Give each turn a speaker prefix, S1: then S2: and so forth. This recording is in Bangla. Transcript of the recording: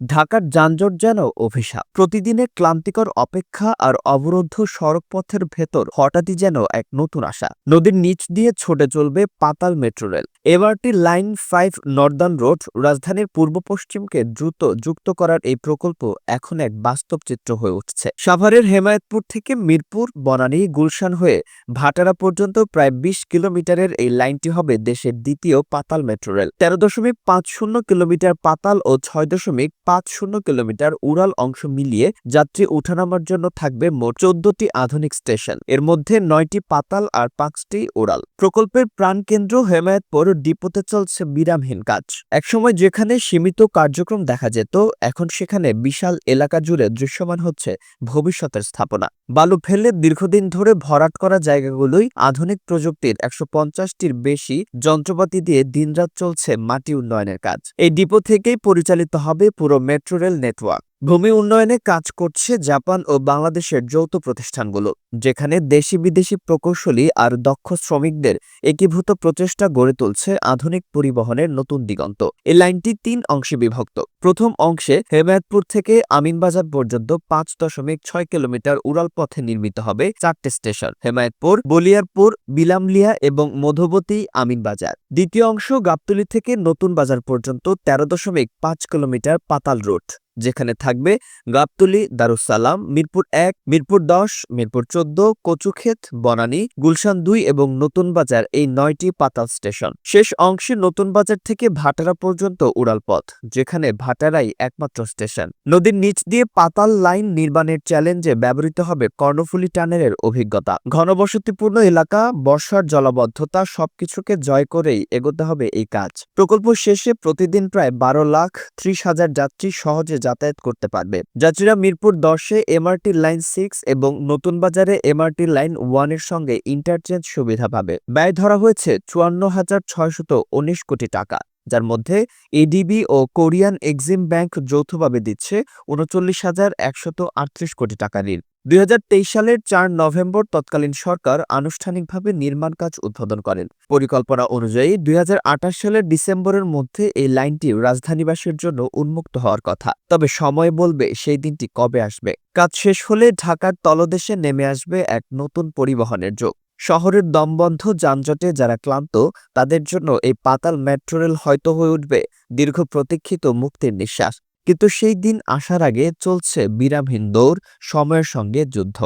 S1: ঢাকার যানজট যেন অভিশাপ। প্রতিদিনের ক্লান্তিকর অপেক্ষা আর অবরুদ্ধ সড়কপথের ভেতর হঠাৎই যেন এক নতুন আশা। নদীর নিচ দিয়ে ছুটে চলবে পাতাল মেট্রো রেল। এবারটি লাইন ফাইভ নর্দার্ন রোড রাজধানীর পূর্ব পশ্চিমকে দ্রুত যুক্ত করার এই প্রকল্প এখন এক বাস্তব চিত্র হয়ে উঠছে। সাভারের হেমায়তপুর থেকে মিরপুর, বনানী, গুলশান হয়ে ভাটারা পর্যন্ত প্রায় বিশ কিলোমিটারের এই লাইনটি হবে দেশের দ্বিতীয় পাতাল মেট্রো রেল। তেরো দশমিক পাঁচ শূন্য কিলোমিটার পাতাল ও ছয় দশমিক পাঁচ শূন্য কিলোমিটার উড়াল অংশ মিলিয়ে যাত্রী ওঠানামার জন্য থাকবে মোট চোদ্দটি আধুনিক স্টেশন। এর মধ্যে নয়টি পাতাল আর পাঁচটি উড়াল। প্রকল্পের প্রাণকেন্দ্র হেমায়তপুর ডিপোতে চলছে বিরামহীন কাজ। একসময় যেখানে সীমিত কার্যক্রম দেখা যেত, এখন সেখানে বিশাল এলাকা জুড়ে দৃশ্যমান হচ্ছে ভবিষ্যতের স্থাপনা। বালু ফেলে দীর্ঘদিন ধরে ভরাট করা জায়গাগুলোই আধুনিক প্রযুক্তির একশো পঞ্চাশটির বেশি যন্ত্রপাতি দিয়ে দিনরাত চলছে মাটি উন্নয়নের কাজ। এই ডিপো থেকেই পরিচালিত হবে পুরো মেট্রো রেল নেটওয়ার্ক। ভূমি উন্নয়নে কাজ করছে জাপান ও বাংলাদেশের যৌথ প্রতিষ্ঠানগুলো, যেখানে দেশি বিদেশি প্রকৌশলী আর দক্ষ শ্রমিকদের একীভূত প্রচেষ্টা গড়ে তুলছে আধুনিক পরিবহনের নতুন দিগন্ত। এই লাইনটি তিন অংশে বিভক্ত। প্রথম অংশে হেমায়তপুর থেকে আমিনবাজার পর্যন্ত পাঁচ দশমিক ছয় কিলোমিটার উড়াল পথে নির্মিত হবে চারটে স্টেশন, হেমায়তপুর, বলিয়ারপুর, বিলামলিয়া এবং মধুবতী আমিনবাজার। দ্বিতীয় অংশ গাবতলী থেকে নতুন বাজার পর্যন্ত তেরো দশমিক পাঁচ কিলোমিটার পাতাল রুট। যেখানে থাকবে গাবতলী দারুসালাম মিরপুর এক, মিরপুর দশ, মিরপুর চোদ্দ, কচুক্ষেত, বনানী, গুলশান দুই এবং নতুন বাজার এই নয়টি পাতাল স্টেশন। শেষ অংশে নতুন বাজার থেকে ভাটারা পর্যন্ত উড়ালপথ যেখানে ভাটারাই একমাত্র স্টেশন। নদীর নিচ দিয়ে পাতাল লাইন নির্মাণের চ্যালেঞ্জে ব্যবহৃত হবে কর্ণফুলী টানেলের অভিজ্ঞতা। ঘনবসতিপূর্ণ এলাকা, বর্ষার জলাবদ্ধতা সবকিছুকে জয় করেই এগোতে হবে এই কাজ। প্রকল্প শেষে প্রতিদিন প্রায় বারো লাখ ত্রিশ হাজার যাত্রী সহজে যাতায়াত করতে পারবে। যাত্রীরা মিরপুর দশে এমআরটি লাইন সিক্স এবং নতুন বাজারে এমআরটি লাইন ওয়ানের সঙ্গে ইন্টারচেঞ্জ সুবিধা পাবে। ব্যয় ধরা হয়েছে চুয়ান্ন হাজার ছয়শত উনিশ কোটি টাকা। যার মধ্যে এডিবি ও কোরিয়ান এক্সিম ব্যাংক যৌথভাবে দিচ্ছে উনচল্লিশ হাজার একশত আটত্রিশ কোটি টাকা ঋণ। দুই হাজার তেইশ সালের চার নভেম্বর তৎকালীন সরকার আনুষ্ঠানিকভাবে নির্মাণ কাজ উদ্বোধন করেন। পরিকল্পনা অনুযায়ী দুই হাজার আঠাশ সালের ডিসেম্বরের মধ্যে এই লাইনটি রাজধানীবাসীর জন্য উন্মুক্ত হওয়ার কথা। তবে সময় বলবে সেই দিনটি কবে আসবে। কাজ শেষ হলে ঢাকার তলদেশে নেমে আসবে এক নতুন পরিবহনের যোগ। শহরের দমবন্ধ যানজটে যারা ক্লান্ত, তাদের জন্য এই পাতাল মেট্রো রেল হয়তো হয়ে উঠবে দীর্ঘ প্রতীক্ষিত মুক্তির নিঃশ্বাস। কিন্তু সেই দিন আসার আগে চলছে বিরামহীন দৌড়, সময়ের সঙ্গে যুদ্ধ।